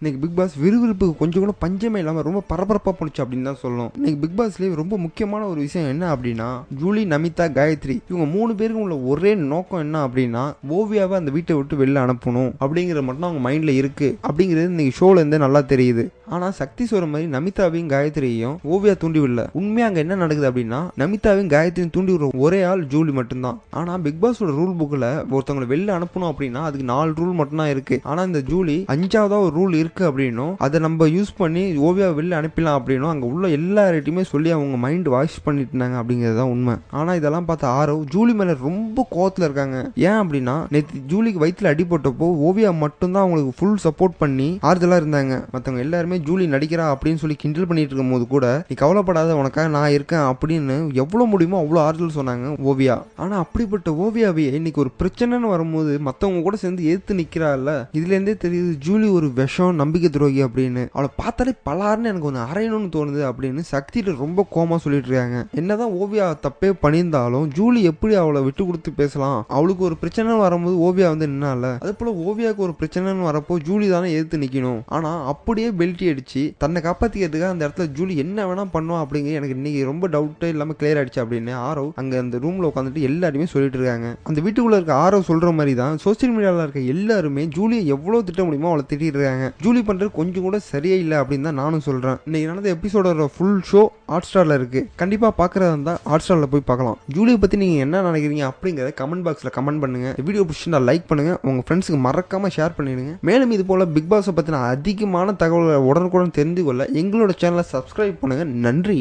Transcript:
இன்னைக்கு big pass விறுவிறுப்புக்கு கொஞ்சம் கூட பஞ்சமே இல்லாமல் ரொம்ப பரபரப்பாக போணுச்சு அப்படின்னு தான் சொல்லணும். இன்னைக்கு பிக் பாஸ்லேயே ரொம்ப முக்கியமான ஒரு விஷயம் என்ன அப்படின்னா ஜூலி நமிதா காயத்ரி இவங்க மூணு பேருக்கும் உள்ள ஒரே நோக்கம் என்ன அப்படின்னா ஓவியாவை அந்த வீட்டை விட்டு வெளில அனுப்பணும் அப்படிங்கிறது மட்டும் அவங்க மைண்டில் இருக்கு. அப்படிங்கிறது இன்னைக்கு ஷோலேருந்து நல்லா தெரியுது. ஆனால் சக்தி சொல்ற மாதிரி நமிதாவையும் காயத்ரியையும் ஓவியா தூண்டி விடல உண்மையாக அங்கே என்ன நடக்குது அப்படின்னா நமிதாவையும் காயத்ரியும் தூண்டி விடுற ஒரே ஆள் ஜூலி மட்டும்தான். ஆனால் பிக் பாஸோட ரூல் புக்கில் ஒருத்தவங்களை வெளில அனுப்பணும் அப்படின்னா அதுக்கு நாலு ரூல் மட்டும்தான் இருக்கு. ஆனால் இந்த ஜூலி அஞ்சாவதா ஒரு ரூல் இருக்கு அப்படின்னும் அதை நம்ம யூஸ் பண்ணி ஓவியா வெளில அனுப்பிடலாம் அப்படின்னும் அங்கே உள்ள எல்லார்ட்டையுமே சொல்லி அவங்க மைண்ட் வாஷ் பண்ணிட்டு இருந்தாங்க அப்படிங்கிறது தான் உண்மை. ஆனால் இதெல்லாம் பார்த்த ஆரவ் ஜூலி மேலே ரொம்ப கோவத்தில் இருக்காங்க. ஏன் அப்படின்னா நேற்று ஜூலிக்கு வயிற்றுல அடிபட்டப்போ ஓவியா மட்டும்தான் அவங்களுக்கு ஃபுல் சப்போர்ட் பண்ணி ஆறுதலாக இருந்தாங்க. மற்றவங்க எல்லாருமே ஜூலி நடிக்கிறா அப்படின்னு சொல்லி கிண்டல் பண்ணிட்டு இருக்கும் போது கூட நீ கவலைப்படாத உனக்காக நான் இருக்கேன் அப்படின்னு எவ்வளோ முடியுமோ அவ்வளோ ஆறுதல் சொன்னாங்க ஓவியா. ஆனால் அப்படிப்பட்ட ஓவியாவையே இன்னைக்கு ஒரு பிரச்சனைன்னு வரும்போது மற்றவங்க கூட சேர்ந்து எதிர்த்து நிற்கிறாள்ல இதுலேருந்தே தெரியுது ஜூலி ஒரு விஷம் நம்பிக்கை துரோகி அப்படின்னு. அவளை பார்த்தாலே பலாருன்னு எனக்கு ஒன்று அரையணும்னு தோணுது அப்படின்னு சக்தியில ரொம்ப கோமா சொல்லிட்டு இருக்காங்க. என்னதான் ஓவியா தப்பே பண்ணியிருந்தாலும் ஜூலி எப்படி அவளை விட்டு கொடுத்து பேசலாம்? அவளுக்கு ஒரு பிரச்சனை வரும்போது ஓவியா வந்து நின்னால அதே போல ஓவியாவுக்கு ஒரு பிரச்சனைன்னு வரப்போ ஜூலி தானே எதிர்த்து நிற்கணும் ஆனால் அப்படியே பெல்ட்டி அடிச்சு தன்னை காப்பாற்றிக்கிறதுக்காக அந்த இடத்துல ஜூலி என்ன வேணா பண்ணுவோம் அப்படிங்கிறது எனக்கு இன்னைக்கு ரொம்ப டவுட்டே இல்லாமல் கிளியர் ஆயிடுச்சு அப்படின்னு ஆரவ் அங்கே அந்த ரூமில் உட்காந்துட்டு எல்லாருமே சொல்லிட்டு இருக்காங்க. அந்த வீட்டுக்குள்ள இருக்க ஆரவ் சொல்ற மாதிரி தான் சோசியல் மீடியாவில் இருக்க எல்லாருமே ஜூலியை எவ்வளோ திட்ட முடியுமோ அவளை திட்டிட்டு இருக்காங்க. ஜூலி பண்ணுறது கொஞ்சம் கூட சரியே இல்லை அப்படின்னு தான் நானும் சொல்கிறேன் இன்னைக்கு நடந்த எபிசோடோட ஃபுல் ஷோ ஹாட் ஸ்டாரில் இருக்குது கண்டிப்பாக பார்க்குறதா இருந்தால் ஹாட் ஸ்டாரில் போய் பார்க்கலாம். ஜூலியை பற்றி நீங்கள் என்ன நினைக்கிறீங்க அப்படிங்கிறத கமெண்ட் பாக்ஸில் கமெண்ட் பண்ணுங்கள் வீடியோ பிடிச்சிருந்தா லைக் பண்ணுங்கள் உங்கள் ஃப்ரெண்ட்ஸுக்கு மறக்காமல் ஷேர் பண்ணிடுங்க. மேலும் இது போல் பிக் பாஸை பற்றின அதிகமான தகவலை உடனே உடனுக்குடன் தெரிந்து கொள்ள எங்களோட சேனலை சப்ஸ்கிரைப் பண்ணுங்கள் நன்றி.